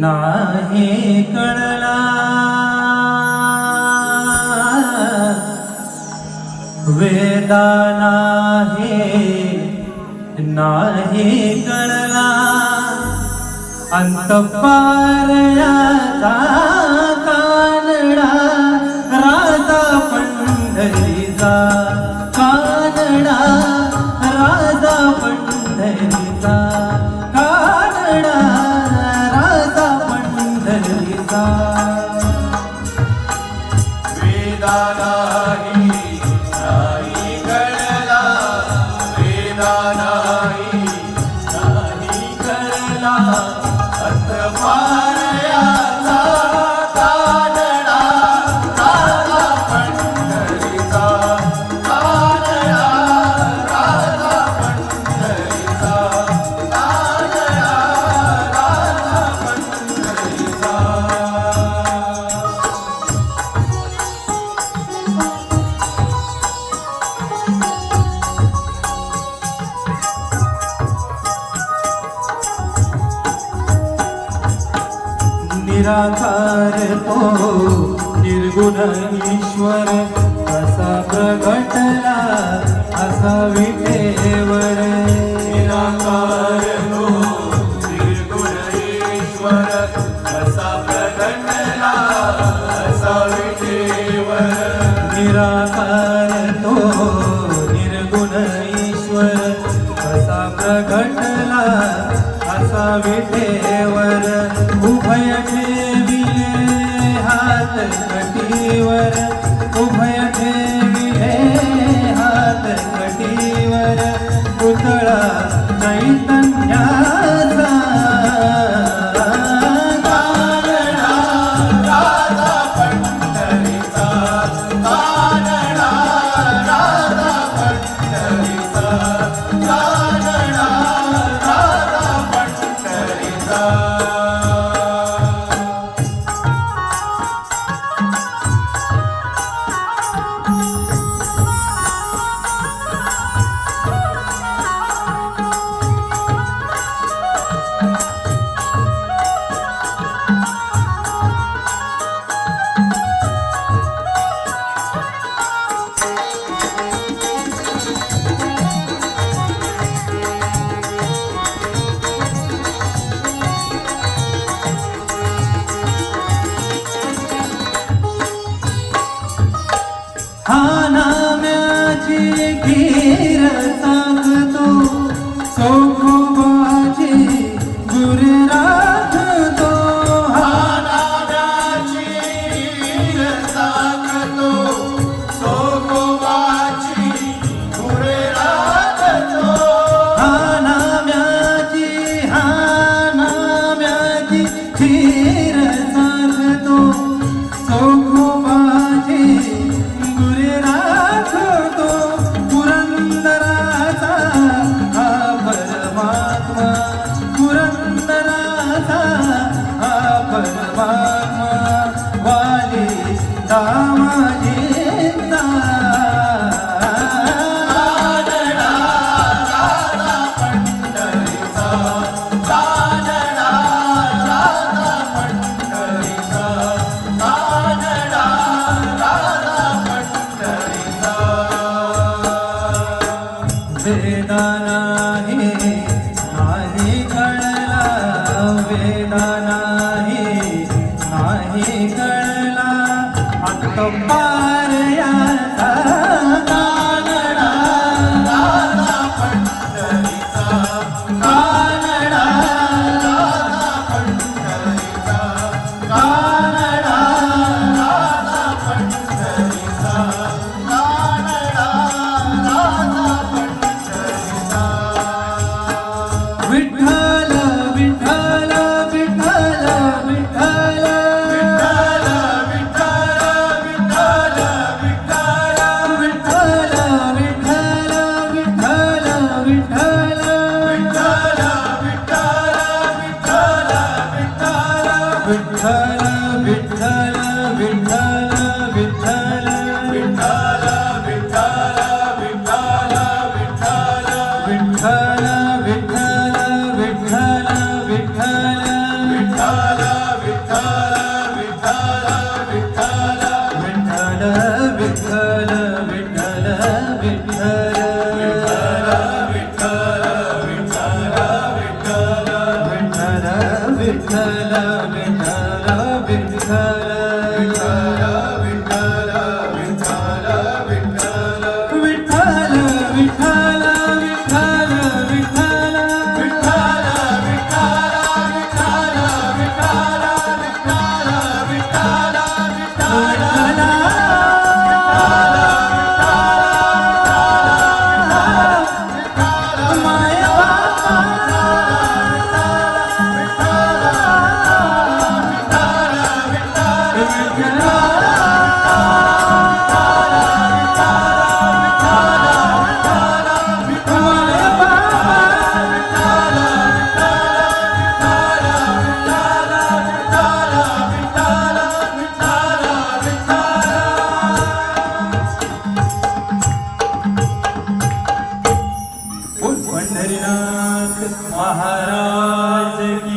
नाही। कळला। वेदा नाही नाही कळला। अंतपारयाचा वेदानाहि निराकार तो निर्गुण ईश्वर असा प्रगटला असा विठेवर. निराकार तो निर्गुण ईश्वर असा प्रगटला असा विठेवर. निराकार तो निर्गुण ईश्वर असा प्रगटला असा विठेवर. कटीवर उभय ठेविले हात कटीवर पुतळा चैतन्याचा खानाम्याची खीर सांगतो चौखोबाची गुर राखतो. खानाम्याची खीर सांगतो चौखोबाची गुर राखतो. खानाम्याची हानाम्याची खीर सांगतो वेदा नाही नाही कळला वेदा नाही नाही कळला अंतपार महाराज